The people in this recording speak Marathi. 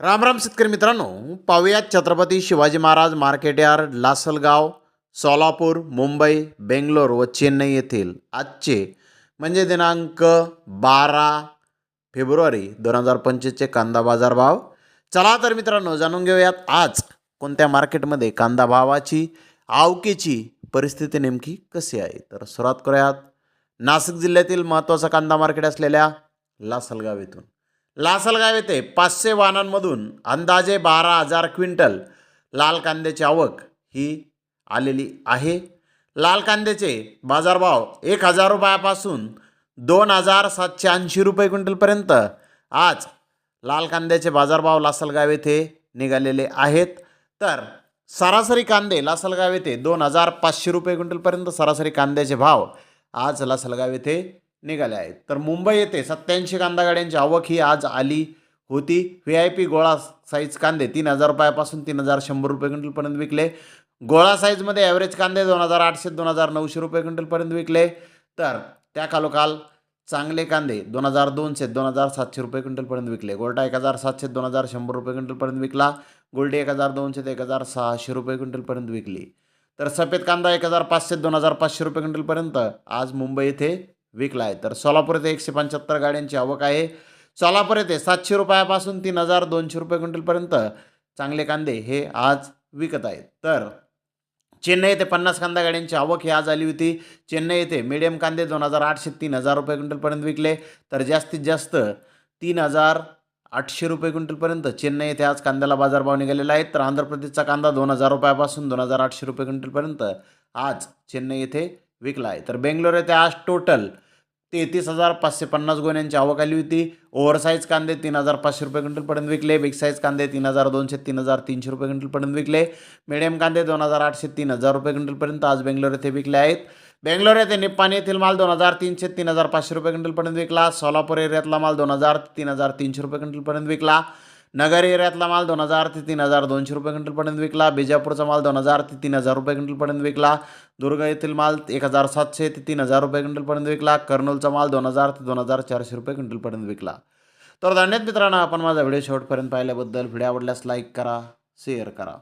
राम राम शेतकरी मित्रांनो पाहूयात छत्रपती शिवाजी महाराज मार्केटयार्ड लासलगाव सोलापूर मुंबई बेंगलोर व चेन्नई येथील आजचे म्हणजे दिनांक बारा फेब्रुवारी दोन हजार पंचवीसचे कांदा बाजार भाव. चला तर मित्रांनो जाणून घेऊयात आज कोणत्या मार्केटमध्ये कांदा भावाची आवकेची परिस्थिती नेमकी कशी आहे? तर सुरुवात करूयात. नाशिक जिल्ह्यातील महत्त्वाचं कांदा मार्केट असलेल्या लासलगाव येथून. लासलगाव येथे पाचशे वाहनांमधून अंदाजे बारा हजार क्विंटल लाल कांद्याची आवक ही आलेली आहे. लाल कांद्याचे बाजारभाव एक हजार रुपयापासून दोन हजार सातशे ऐंशी रुपये क्विंटलपर्यंत आज लाल कांद्याचे बाजारभाव लासलगाव येथे निघालेले आहेत. तर सरासरी कांदे लासलगाव येथे दोन हजार पाचशे रुपये क्विंटलपर्यंत सरासरी कांद्याचे भाव आज लासलगाव येथे निघाले आहेत. तर मुंबई येथे सत्याऐंशी कांदा गाड्यांची आवक ही आज आली होती. व्ही आय पी गोळा साईज कांदे तीन हजार रुपयापासून तीन हजार शंभर रुपये क्विंटलपर्यंत विकले. गोळा साईजमध्ये ॲव्हरेज कांदे दोन हजार आठशे दोन हजार नऊशे रुपये क्विंटलपर्यंत विकले. तर त्या खालोखाल चांगले कांदे दोन हजार दोनशे दोन हजार सातशे रुपये क्विंटलपर्यंत विकले. गोल्टा एक हजार सातशे दोन हजार शंभर रुपये क्विंटलपर्यंत विकला. गोल्डी एक हजार दोनशे ते एक हजार सहाशे रुपये क्विंटलपर्यंत विकली. तर सफेद कांदा एक हजार पाचशे दोन हजार पाचशे रुपये क्विंटलपर्यंत आज मुंबई येथे विकला आहे. तर सोलापूर येथे एकशे पंच्याहत्तर गाड्यांची आवक आहे. सोलापूर येथे सातशे रुपयापासून तीन हजार दोनशे रुपये क्विंटलपर्यंत चांगले कांदे हे आज विकत आहेत. तर चेन्नई येथे पन्नास कांदा गाड्यांची आवक ही आज आली होती. चेन्नई येथे मिडियम कांदे दोन हजार आठशे तीन हजार रुपये क्विंटलपर्यंत विकले. तर जास्तीत जास्त तीन हजार आठशे रुपये क्विंटलपर्यंत चेन्नई येथे आज कांद्याला बाजारभाव निघालेला आहे. तर आंध्र प्रदेशचा कांदा दोन हजार रुपयापासून दोन हजार आठशे रुपये क्विंटलपर्यंत आज चेन्नई येथे विकला आहे तर बेंगलोर येथे आज टोटल तेहतीस हजार पाचशे पन्नास गोण्यांची आवक आली होती. ओव्हरसाईज कांदे तीन हजार पाचशे रुपये क्विंटलपर्यंत विकले. बिग साईज कांदे तीन हजार दोनशे तीन हजार तीनशे रुपये क्विंटलपर्यंत विकले. मिडियम कांदे दोन हजार आठशे तीन हजार रुपये क्विंटलपर्यंत आज बेंगलोर येथे विकले आहेत. बेंगलोर येथे निप्पाणी येथील माल दोन हजार तीनशे तीन हजार पाचशे रुपये क्विंटलपर्यंत विकला. सोलापूर एरियातला माल दोन हजार तीन हजार तीनशे रुपये क्विंटलपर्यंत विकला. नगर एरियातला माल दोन हजार ते तीन हजार दोनशे रुपये क्विंटलपर्यंत विकला. बिजापूरचा माल दोन हजार ते तीन हजार रुपये क्विंटलपर्यंत विकला. दुर्ग येथील माल एक हजार सातशे ते तीन हजार रुपये क्विंटलपर्यंत विकला. कर्नूलचा माल दोन हजार ते दोन हजार चारशे रुपये क्विंटलपर्यंत विकला. तर धन्यवाद मित्रांनो आपण माझा व्हिडिओ शेवटपर्यंत पाहिल्याबद्दल. व्हिडिओ आवडल्यास लाईक करा शेअर करा.